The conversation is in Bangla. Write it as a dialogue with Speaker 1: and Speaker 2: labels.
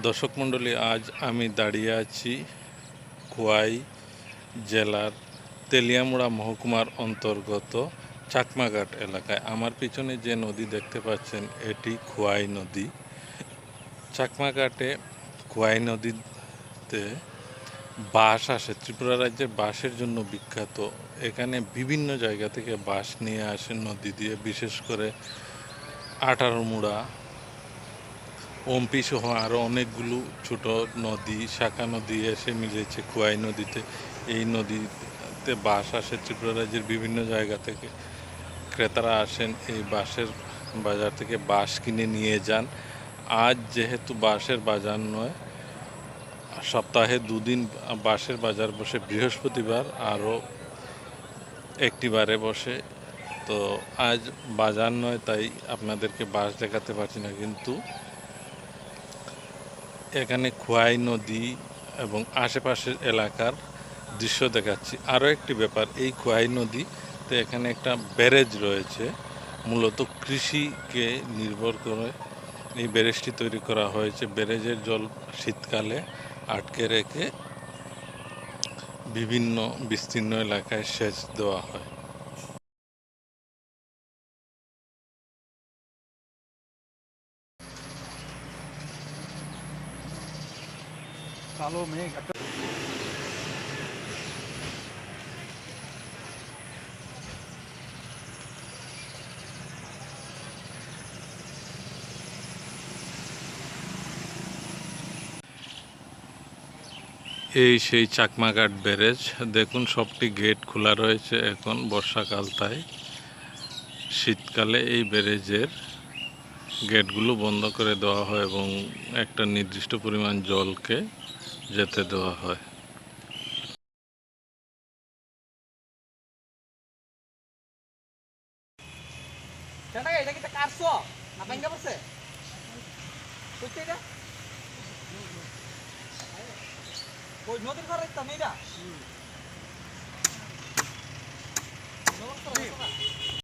Speaker 1: দর্শক মণ্ডলী, আজ আমি দাঁড়িয়ে আছি খোয়াই জেলার তেলিয়ামুড়া মহকুমার অন্তর্গত চাকমাঘাট এলাকায়। আমার পিছনে যে নদী দেখতে পাচ্ছেন, এটি খোয়াই নদী। চাকমাঘাটে খোয়াই নদীতে বাঁশ আসে। ত্রিপুরা রাজ্যে বাঁশের জন্য বিখ্যাত। এখানে বিভিন্ন জায়গা থেকে বাঁশ নিয়ে আসে নদী দিয়ে, বিশেষ করে আঠারোমুড়া ওমপি সহ আরও অনেকগুলো ছোট নদী, শাখা নদী এসে মিলেছে, খোয়াই নদীতে। এই নদীতে বাস আসে ত্রিপুরা রাজ্যের বিভিন্ন জায়গা থেকে। ক্রেতারা আসেন এই বাঁশের বাজার থেকে বাঁশ কিনে নিয়ে যান। আজ যেহেতু বাঁশের বাজার নয়, সপ্তাহে দুদিন বাঁশের বাজার বসে, বৃহস্পতিবার আরও একটি বারে বসে। তো আজ বাজার নয়, তাই আপনাদেরকে বাঁশ দেখাতে পারছি না, কিন্তু এখানে খোয়াই নদী এবং আশেপাশের এলাকার দৃশ্য দেখাচ্ছি। আরও একটি ব্যাপার, এই খোয়াই নদীতে এখানে একটা ব্যারেজ রয়েছে। মূলত কৃষিকে নির্ভর করে এই ব্যারেজটি তৈরি করা হয়েছে। ব্যারেজের জল শীতকালে আটকে রেখে বিভিন্ন বিস্তীর্ণ এলাকায় সেচ দেওয়া হয়।
Speaker 2: কালো মেঘ, একটা
Speaker 1: এই সেই চাকমাঘাট ব্যারেজ, দেখুন সবটি গেট খোলা রয়েছে এখন বর্ষাকাল তাই। শীতকালে এই ব্যারেজের গেটগুলো বন্ধ করে দেওয়া হয় এবং একটা নির্দিষ্ট পরিমাণ জলকে যেতে দেওয়া হয়।
Speaker 3: এটা কি কাটছো না ভাঙ্গা পড়ছে? সত্যি এটা? ওই নদীর ঘরে তো এইটা